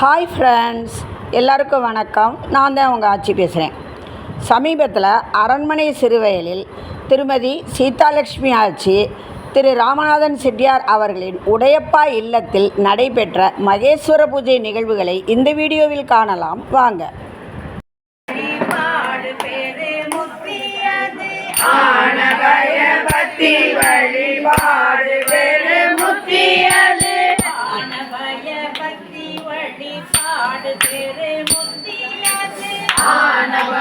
Hi friends எல்லாருக்கும் வணக்கம். நான் தான் உங்கள் ஆட்சி பேசுகிறேன் சமீபத்தில் அரண்மனை சிறுவயலில் திருமதி சீதாலட்சுமி ஆட்சி திரு ராமநாதன் செட்டியார் அவர்களின் உடையப்பா இல்லத்தில் நடைபெற்ற மகேஸ்வர பூஜை நிகழ்வுகளை இந்த வீடியோவில் காணலாம். வாங்க.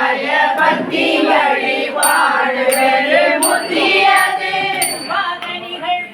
ஆனபயபக்தி வழிபாடு பெரு முத்தியது வாகனிகள்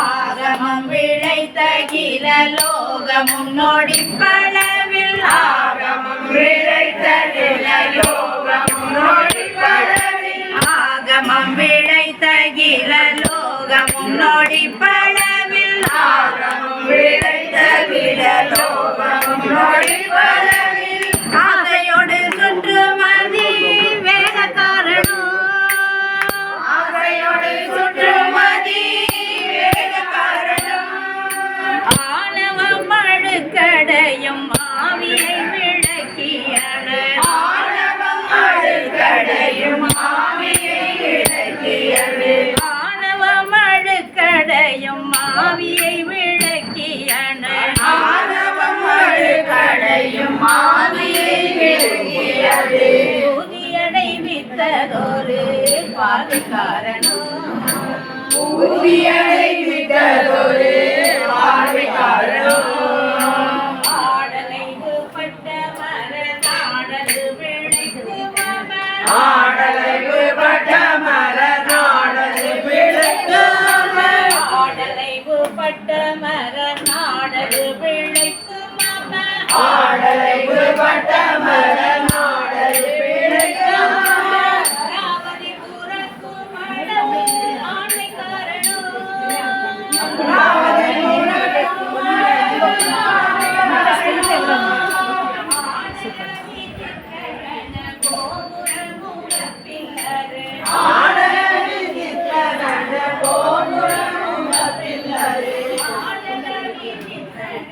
ஆகமம் விளைத்தகில லோகமும் நொடி பளவில் ஆகமம் விளைத்ததில லோகமும் நொடிப்பளவில் ஆகமம் விளைத்தகில லோகமும் நொடி பளவில் ஆகமம் விளைத்ததில லோகமும் நொடிப்பளவில் ஆசையோடு வித்ததொரு பாதி காரணம் ஊதியடை விட்டதொரு பார்வை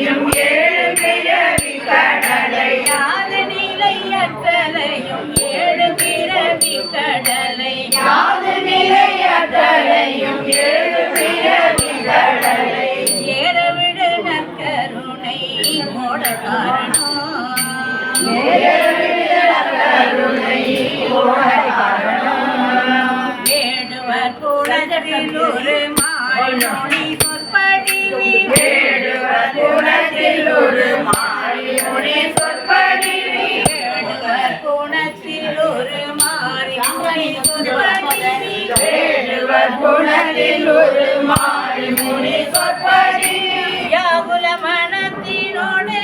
நிலையும் ஏழு பிறவி கடலை யாது நிலை அத்தலையும் ஏழு பிறவி கடலை யாது ஏழு பிறவி கடலை ஏறவிடு நற்கருணை நற்கருணை மோட காரணம் வேடுவர் குளத்தில் ஒரு மாய் குணத்தில் ஒரு மாறி முனி குணத்தில் ஒரு மாறி வேடுவர் குணத்தில் ஒரு மாறி முனி மனத்தினோடு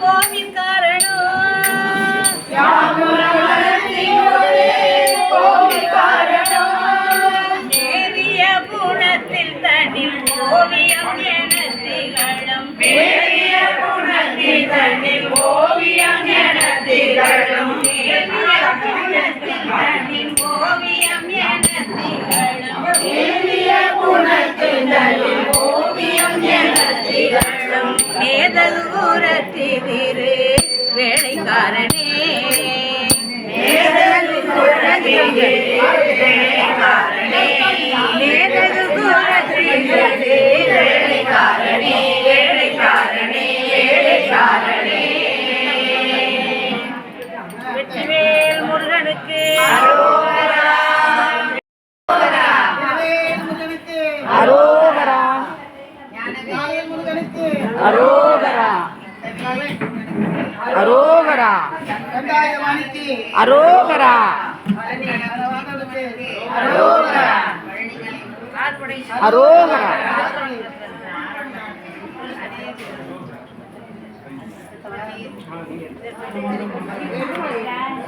கோவில் காரணம் யாவுல மேதல் கூறத்திரு வேலைக்காரனே. மேதகு குணத்திலே வேலைக்காரனே அரோகரா. அரோகரா. அரோகரா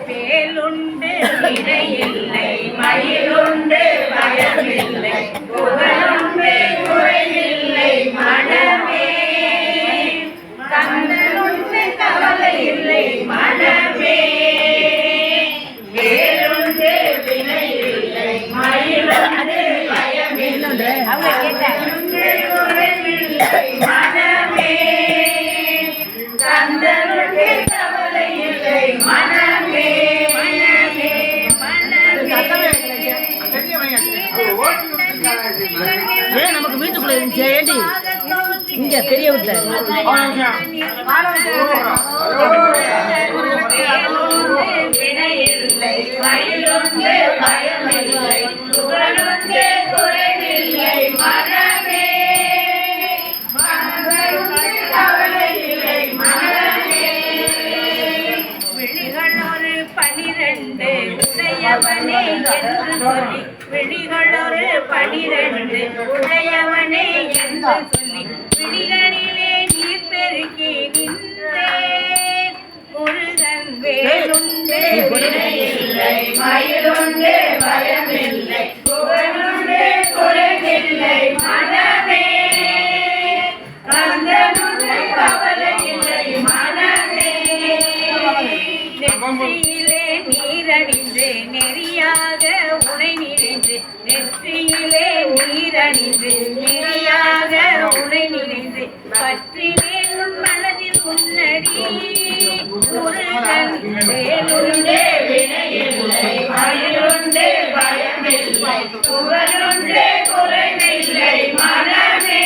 வேலுண்டு வினையில்லை மயிலுண்டு பயமில்லை புகழுண்டு மனமே நமக்கு வீட்டுக்குள்ள இருந்துச்சு ஏண்டி? இங்க பெரிய வீட்டுல வினையில்லை பனிரெண்டு உடையவனே என்று சொல்லி. பனிரெண்டு உடையவனே என்று சொல்லி. விழிகளிலே நீர் பெருக்கி நின்றேன் முருகன் வேலுண்டே. வினையில்லை மயிலுண்டு பயமில்லை. புகழுண்டு குறைவில்லை மனமே. கந்தனுண்டு கவலை இல்லை மனமே. நெற்றியிலே நீரணிந்து நெறியாக உனை நிறைந்து நெற்றியிலே நீரணிந்து நெறியாக உனை நிறைந்து பற்றினேன் உன் மனதில் முன்னடி. முருகன் வேலுண்டே வினையில்லை பயமில்லை குறைவில்லை மனமே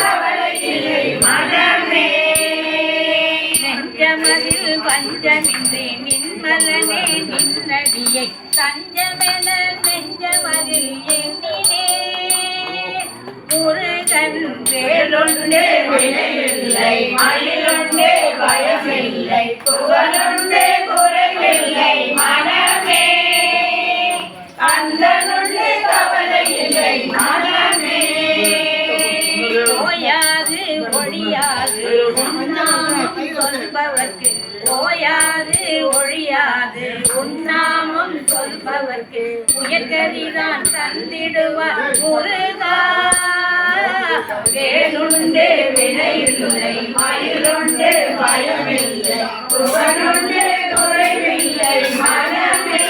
கவலை இல்லை மனமே. நெஞ்சமதில் பஞ்சமின்றி நின்மலனே நின்னடியை. தஞ்சமென நெஞ்சமதில் எண்ணினே. முருகன் வேலுண்டு வினையில்லை பயமில்லை புகழுண்டே குறைவில்லை மன ஒழியாது ஒழியாது. உன்னாமம் சொல்பவர்க்கு உயர்கதிதான் தந்திடுவார் முருகா. வேலுண்டு வினையில்லை மயிலுண்டு பயமில்லை புகழுண்டு குறைவில்லை மனமே.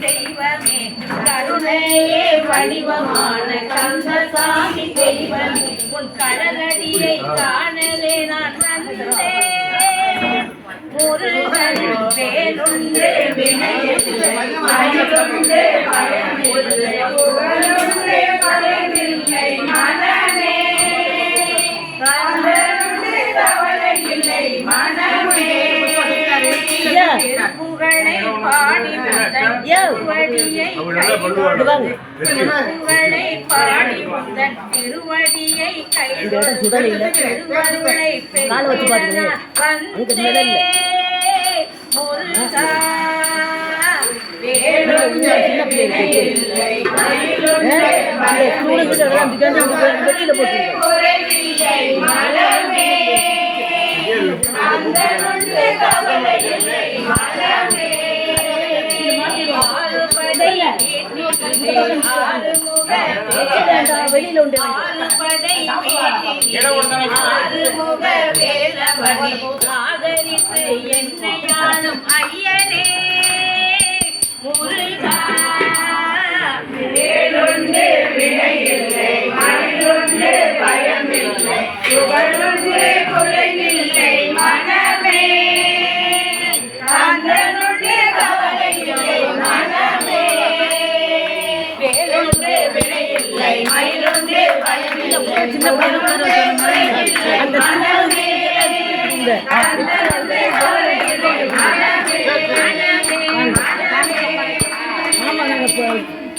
தெய்வமே கருணையே வடிவமான கந்தசாமி தெய்வமே உன் கடலடியை காணலே நான் வந்தேன். முருகன் வேலுண்டு பயமில்லை புகழுண்டு பயமில்லை மனமே. கவலை இல்லை புகழை பாடி. திருவடியை. புகழை பாடி வந்தன். திருவடியை கை இந்த இடம் சுடலை இல்ல. திருவருளை கால் வெளியில உண்டு ஆறுமுக வேலவனை ஆதரித்து ஐயனே முருகா வினையில்லை பயமில்லை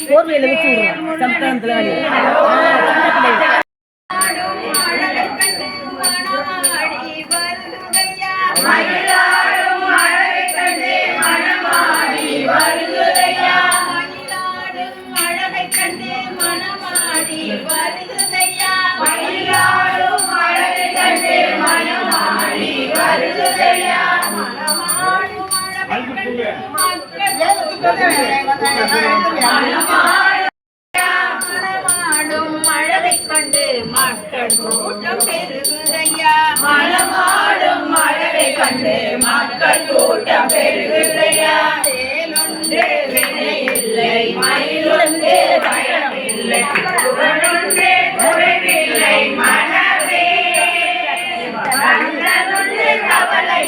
போர்வையில வச்சு விடுறோம் சம்தானத்துல வேலையை மயிலாடும் அழகை கண்டே மனமாடி வருது மனமாடும் மழலை கண்டு மக்கள் கூட்டம் பெருகுதையா மனமாடும் மழலை கண்டு மக்கள் கூட்டம் பெருகுதையா வேலொன்று வினை இல்லை மயிலொன்று பயணம் இல்லை புகழொன்று குறைவில்லை மனமே. கந்தனொன்று கவலை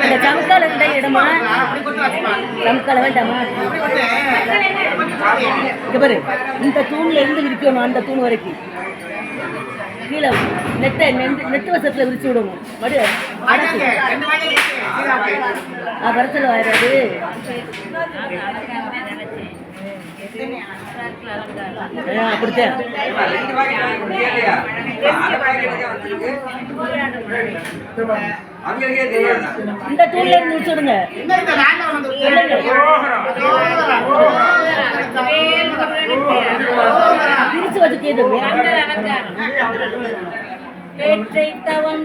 இந்த சமக்கால இருந்த இடமா? சமக்கால வேண்டாமா இங்க பாரு இந்த தூண்ல இருந்து விரிக்கணும் அந்த தூண் வரைக்கும் கீழே நெட்டை நெட்டு நெட்டு வசத்தில் விரிச்சு விடணும் மடு அடக்கு ஆ வரச்சல ஆயிடாது ஆ, இந்த இருந்து வச்சு தவம்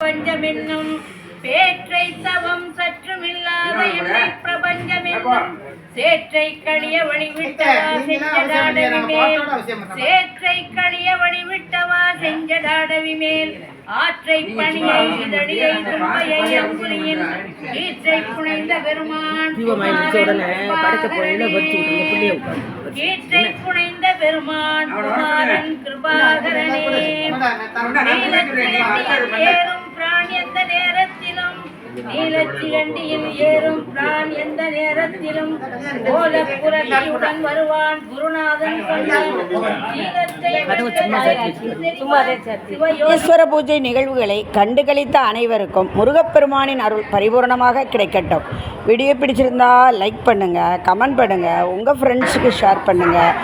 பஞ்சமென்னும் பேற்றை தவம் சற்றுமில்லாத என்னை பிரபஞ்சமென்னும். சேற்றை கழிய வழிவிட்டவா செஞ்சடாடவி மேல். சேற்றை கழிய வழிவிட்டவா செஞ்சடாடவி மேல். ஆற்றை பணியை இதழியை தும்பையை அம்புலியின் ஈற்றை புனைந்த பெருமான். கீற்றை புனைந்த பெருமான் குமாரன் கிருபாகரனே. எந்த நேரத்திலும் நீலச்சிகண்டியில் ஏறும் பிரான் எந்த நேரத்திலும் கோலப்புரட்சியுடன் வருவான் குருநாதன் ஈஸ்வர பூஜை நிகழ்வுகளை கண்டுகளித்த அனைவருக்கும் முருகப்பெருமானின் அருள் பரிபூரணமாக கிடைக்கட்டும். வீடியோ பிடிச்சிருந்தா லைக் பண்ணுங்கள் கமெண்ட் பண்ணுங்கள் உங்கள் ஃப்ரெண்ட்ஸுக்கு ஷேர் பண்ணுங்கள்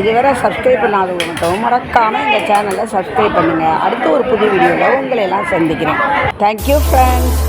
இதுவரை சப்ஸ்கிரைப் பண்ணாதவங்க மட்டும் மறக்காமல் இந்த சேனலை சப்ஸ்கிரைப் பண்ணுங்கள் அடுத்த ஒரு புது வீடியோவில் உங்களை எல்லாம் சந்திக்கிறேன். Thank you friends